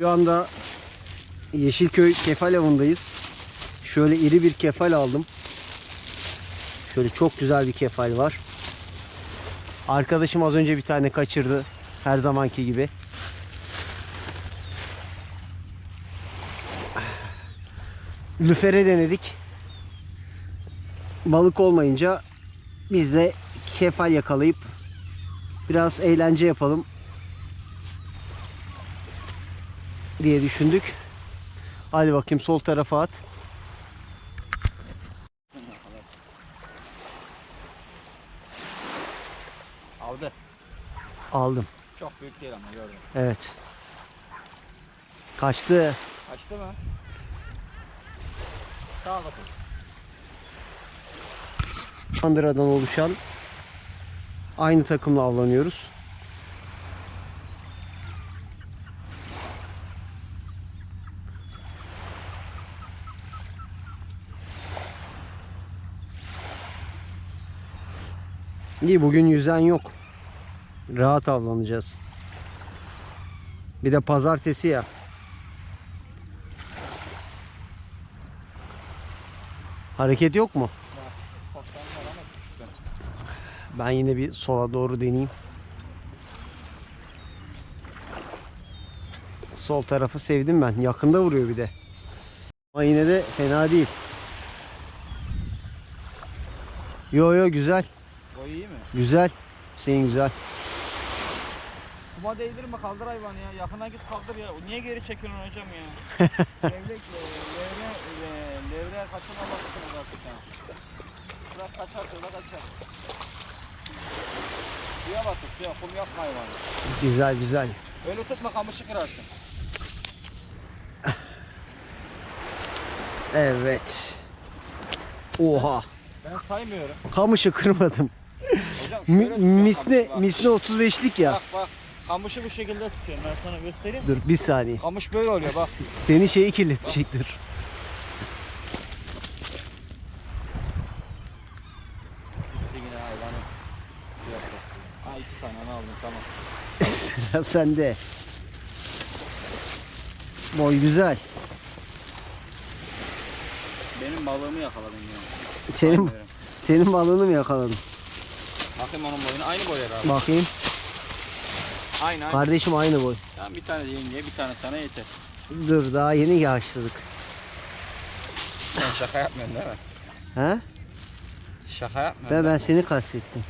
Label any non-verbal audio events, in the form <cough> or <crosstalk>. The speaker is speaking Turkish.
Şu anda Yeşilköy kefal avındayız. Şöyle iri bir kefal aldım. Şöyle çok güzel bir kefal var. Arkadaşım az önce bir tane kaçırdı. Her zamanki gibi. Lüfere denedik. Balık olmayınca biz de kefal yakalayıp biraz eğlence yapalım diye düşündük. Hadi bakayım sol tarafa at. Aldı. Aldım. Çok büyük değil ama gördüm. Evet. Kaçtı. Açtı mı? Sağ bakın. Bandıra'dan oluşan aynı takımla avlanıyoruz. İyi bugün yüzen yok. Rahat avlanacağız. Bir de pazartesi ya. Hareket yok mu? Ben yine bir sola doğru deneyeyim. Sol tarafı sevdim ben. Yakında vuruyor bir de. Ama yine de fena değil. Yo yo güzel. İyi mi? Güzel. Senin güzel. Kuma değdirme kaldır hayvanı ya. Yakına git kaldır ya. Niye geri çekiyorsun hocam ya? <laughs> Levrek, le- levre, le- levre kaçırma bakışını zaten sen. Bırak kaçar şöyle kaçar. Suya batır suya. Kum yapma hayvanı. Güzel güzel. Öyle tutma kamışı kırarsın. Evet. Oha. Ben saymıyorum. Kamışı kırmadım. Mi- bak. misne 35'lik ya. Bak bak. Kamışı bu şekilde tutuyorum. Ben sana göstereyim. Dur bir saniye. Kamış böyle oluyor bak. Seni şeyi kirletecektir. <laughs> Sıra sende. Boy güzel. Benim balığımı yakaladın ya. Senin senin balığını mı yakaladın? Bakayım onun boyunu. Aynı boy herhalde. Bakayım. Aynı aynı. Kardeşim aynı boy. Tamam bir tane yengeye bir tane sana yeter. Dur daha yeni yağışladık. Sen şaka yapmıyorsun değil mi? Ha? Şaka yapmıyorsun. Ben ben seni kastettim.